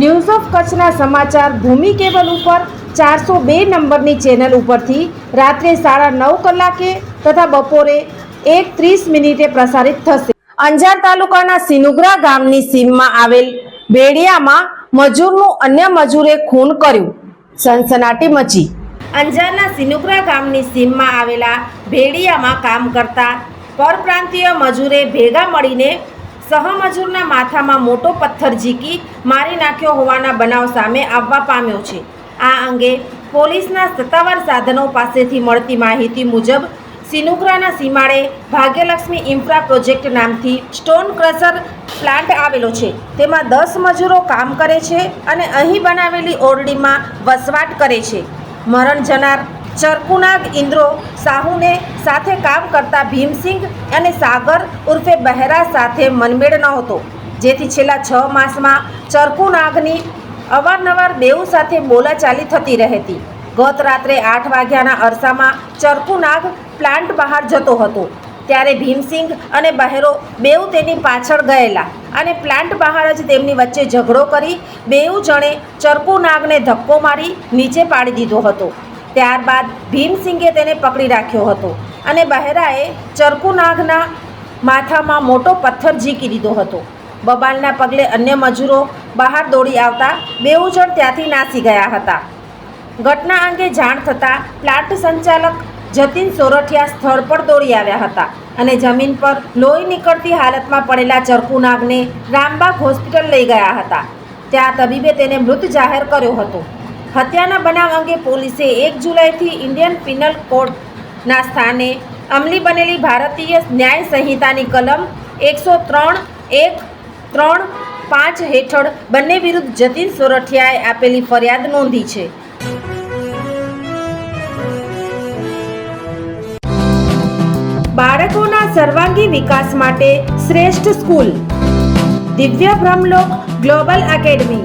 News of કચ્છના સમાચાર ભૂમિ cable ઉપર ચારસો બે નંબરની ચેનલ ઉપરથી રાત્રે સાડા નવ કલાકે તથા બપોરે એક ત્રીસ મિનિટે પ્રસારિત થશે. અંજાર તાલુકાના સિનુગ્રા ગામની સીમમાં આવેલ બેડિયામાં મજૂરનું અન્ય મજૂરે ખૂન કર્યું. સનસનાટી મચી. અંજારના સિનુગ્રા ગામની સીમમાં આવેલા ભેડિયામાં કામ કરતા પરપ્રાંતીય મજૂરે ભેગા મળીને સહમજૂરના માથામાં મોટો પથ્થર ઝીકી મારી નાખ્યો હોવાના બનાવ સામે આવવા પામ્યો છે. આ અંગે પોલીસના સત્તાવાર સાધનો પાસેથી મળતી માહિતી મુજબ સિનુગ્રાના સીમાડે ભાગ્યલક્ષ્મી ઇન્ફ્રા પ્રોજેક્ટ નામથી સ્ટોન ક્રશર પ્લાન્ટ આવેલો છે. તેમાં દસ મજૂરો કામ કરે છે અને અહીં બનાવેલી ઓરડીમાં વસવાટ કરે છે. મરણ જનાર ચરકુનાગ ઇન્દ્રો સાહુને સાથે કામ કરતા ભીમસિંહ અને સાગર ઉર્ફે બહેરા સાથે મનમેળ નહોતો. જેથી છેલ્લા છ માસમાં ચરકુનાગની અવારનવાર બેઉ સાથે બોલાચાલી થતી રહેતી. ગત રાત્રે આઠ વાગ્યાના અરસામાં ચરકુનાગ પ્લાન્ટ બહાર જતો હતો. ત્યારે ભીમસિંહ અને બહેરો બેઉ તેની પાછળ ગયેલા અને પ્લાન્ટ બહાર જ તેમની વચ્ચે ઝઘડો કરી બેઉ જણે ચરકુનાગને ધક્કો મારી નીચે પાડી દીધો હતો. ત્યારબાદ ભીમસિંગે તેને પકડી રાખ્યો હતો અને બહેરાએ ચરકુનાગના માથામાં મોટો પથ્થર ઝીકી દીધો હતો. બબાલના પગલે અન્ય મજૂરો બહાર દોડી આવતા બેઉ જણ ત્યાંથી નાસી ગયા હતા. ઘટના અંગે જાણ થતાં પ્લાન્ટ સંચાલક જતીન સોરઠિયા સ્થળ પર દોડી આવ્યા હતા અને જમીન પર લોહી નીકળતી હાલતમાં પડેલા ચરકુનાગને રામબાગ હોસ્પિટલ લઈ ગયા હતા. ત્યાં તબીબે તેને મૃત જાહેર કર્યો હતો. હત્યાના બનાવ અંગે પોલીસે એક જુલાઈથી ઇન્ડિયન પિનલ કોડના સ્થાને અમલી બનેલી ભારતીય ન્યાય સંહિતાની કલમ એકસો ત્રણ, એક, ત્રણ, પાંચ હેઠળ બંને વિરુદ્ધ જતીન સોરઠિયાએ આપેલી ફરિયાદ નોંધી છે. બાળકોના સર્વાંગી વિકાસ માટે શ્રેષ્ઠ સ્કૂલ. દિવ્ય બ્રહ્મલોક ગ્લોબલ એકેડમી.